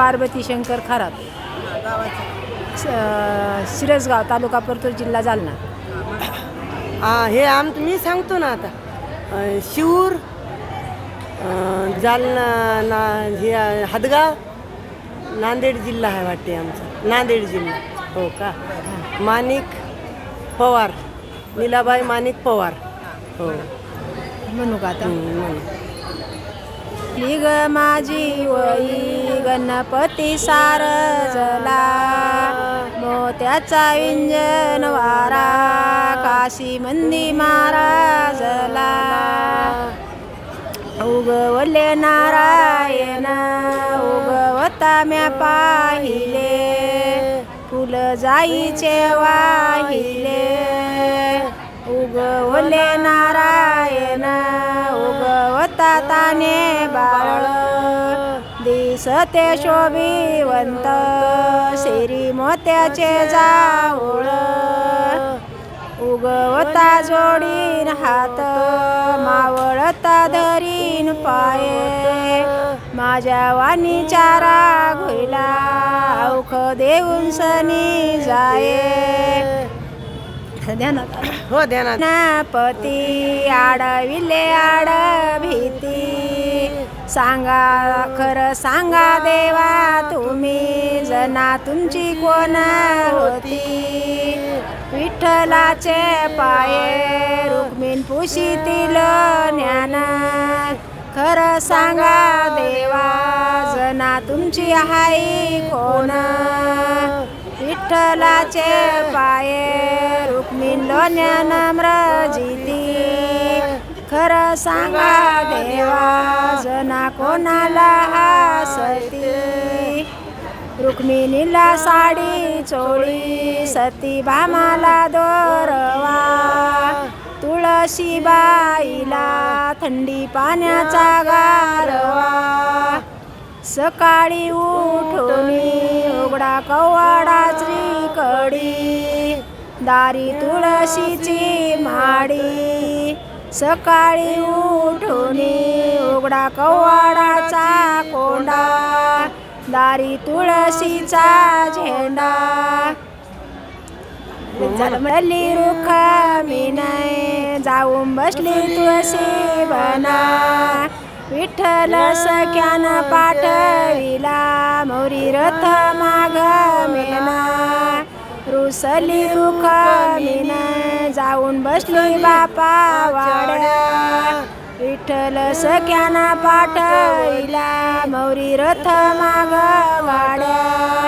पार्वती शंकर खरात. शिरसगाव तालुका परतूर जिल्हा जालना. हा हे आम मी सांगतो ना आता. अं, शिऊर अं, जालना ना हे हदगाव नांदेड जिल्हा आहे वाटते आमचा. नांदेड जिल्हा. हो का? माणिक पवार. नीलाबाई माणिक पवार. हो. म्हणू का आता? माझी वही. गणपती सारजला मोत्याचा विंजन वारा काशी मंदी महाराजला उगवले नारायण उगवता म्या पाहिले फुल जाईचे वाहिले. उगवले नारायण उगवता ताने बाळ दिसते शोभिवंत शेरी मोत्याचे जावळ उगवता जोडीन हात मावळता धरीन पाये. माझ्या वाणी चारा घोयला औख देऊन सनी जाये. ध्यानात. हो ध्यानात. गणपती आडविले आड भीती सांगा खरं सांगा देवा तुम्ही जना तुमची कोण होती? विठ्ठलाचे पाये रुक्मिण पुशीतील ज्ञान. खरं सांगा देवा जना तुमची हाई कोण? विठ्ठलाचे पाये रुक्मिण नम्र जिती खरं सांगा देवा जना कोणाला आसती? रुक्मिणीला साडी चोळी सती बामाला दोरवा तुळशी बाईला थंडी पाण्याचा गारवा. सकाळी उठून उघडा कवाडा कडी दारी तुळशीची माडी. सकाळी उठून उघडा कवाडाचा कोंडा दारी तुळशीचा झेंडा. जन्मली रुख मी नाही जाऊन बसली तुळशी बना. विठ्ठल सख्यान पाठविला मोरी रथ माग मेना रुसली रुख मीन जाऊन बसली बापा वाड्या. विठ्ठल सख्याना पाठविला मौरी रथ माग वाड्या.